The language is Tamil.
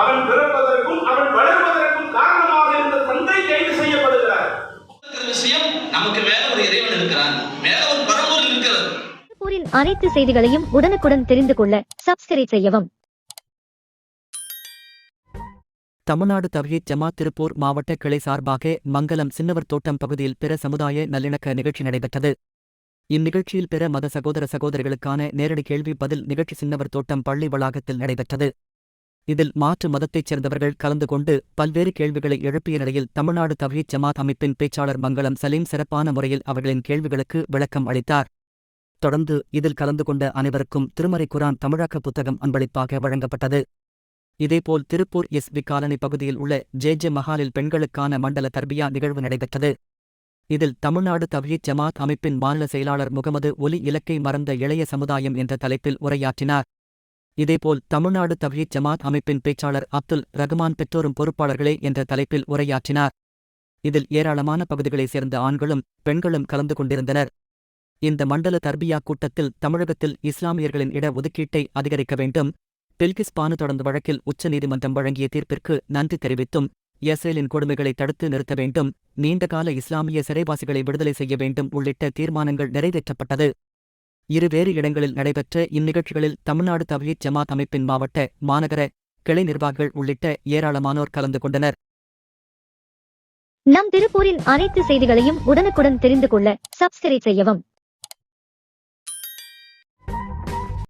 அவன் பிறப்பதற்கும் அவன் வளர்வதற்கும் காரணமாக இருந்த தந்தை கைது செய்யப்படுகிறார். விஷயம் நமக்கு மேல ஒரு இறைவன் இருக்கிறான். மேல ஒரு பரம்பொருள் இருக்கிறது. அனைத்து செய்திகளையும் உடனுக்குடன் தெரிந்து கொள்ள சப்ஸ்கிரைப் செய்யவும். தமிழ்நாடு தவ்ஹீத் ஜமாத் திருப்பூர் மாவட்ட கிளை சார்பாக மங்கலம் சின்னவர் தோட்டம் பகுதியில் பிற சமுதாய நல்லிணக்க நிகழ்ச்சி நடைபெற்றது. இந்நிகழ்ச்சியில் பிற மத சகோதர சகோதரிகளுக்கான நேரடி கேள்வி பதில் நிகழ்ச்சி சின்னவர் தோட்டம் பள்ளி வளாகத்தில் நடைபெற்றது. இதில் மாற்று மதத்தைச் சேர்ந்தவர்கள் கலந்து கொண்டு பல்வேறு கேள்விகளை எழுப்பிய நிலையில் தமிழ்நாடு தவஹீத் ஜமாத் அமைப்பின் பேச்சாளர் மங்கலம் சலீம் சிறப்பான முறையில் அவர்களின் கேள்விகளுக்கு விளக்கம் அளித்தார். தொடர்ந்து இதில் கலந்து கொண்ட அனைவருக்கும் திருமறை குரான் தமிழாக்க புத்தகம் அன்பளிப்பாக வழங்கப்பட்டது. இதேபோல் திருப்பூர் எஸ் வி காலனி பகுதியில் உள்ள ஜே ஜே மஹாலில் பெண்களுக்கான மண்டல தர்பியா நிகழ்வு நடைபெற்றது. இதில் தமிழ்நாடு தவஹீத் ஜமாத் அமைப்பின் மாநில செயலாளர் முகமது ஒலி இலக்கை மறந்த இளைய சமுதாயம் என்ற தலைப்பில் உரையாற்றினார். இதேபோல் தமிழ்நாடு தவ்ஹீத் ஜமாத் அமைப்பின் பேச்சாளர் அப்துல் ரகுமான் பெற்றோரும் பொறுப்பாளர்களே என்ற தலைப்பில் உரையாற்றினார். இதில் ஏராளமான பகுதிகளைச் சேர்ந்த ஆண்களும் பெண்களும் கலந்து கொண்டிருந்தனர். இந்த மண்டல தர்பியா கூட்டத்தில் தமிழகத்தில் இஸ்லாமியர்களின் இட ஒதுக்கீட்டை அதிகரிக்க வேண்டும். பில்கிஸ் பானு தொடர்ந்த வழக்கில் உச்சநீதிமன்றம் வழங்கிய தீர்ப்பிற்கு நன்றி தெரிவித்தும் இஸ்ரேலின் கொடுமைகளை தடுத்து நிறுத்த வேண்டும். நீண்டகால இஸ்லாமிய சிறைவாசிகளை விடுதலை செய்ய வேண்டும் உள்ளிட்ட தீர்மானங்கள் நிறைவேற்றப்பட்டது. இருவேறு இடங்களில் நடைபெற்ற இந்நிகழ்ச்சிகளில் தமிழ்நாடு தவஹீத் ஜமாத் அமைப்பின் மாவட்ட மாநகர கிளை நிர்வாகிகள் உள்ளிட்ட ஏராளமானோர் கலந்து கொண்டனர். நம் திருப்பூரின் அனைத்து செய்திகளையும் உடனுக்குடன் தெரிந்து கொள்ள சப்ஸ்கிரைப் செய்யவும்.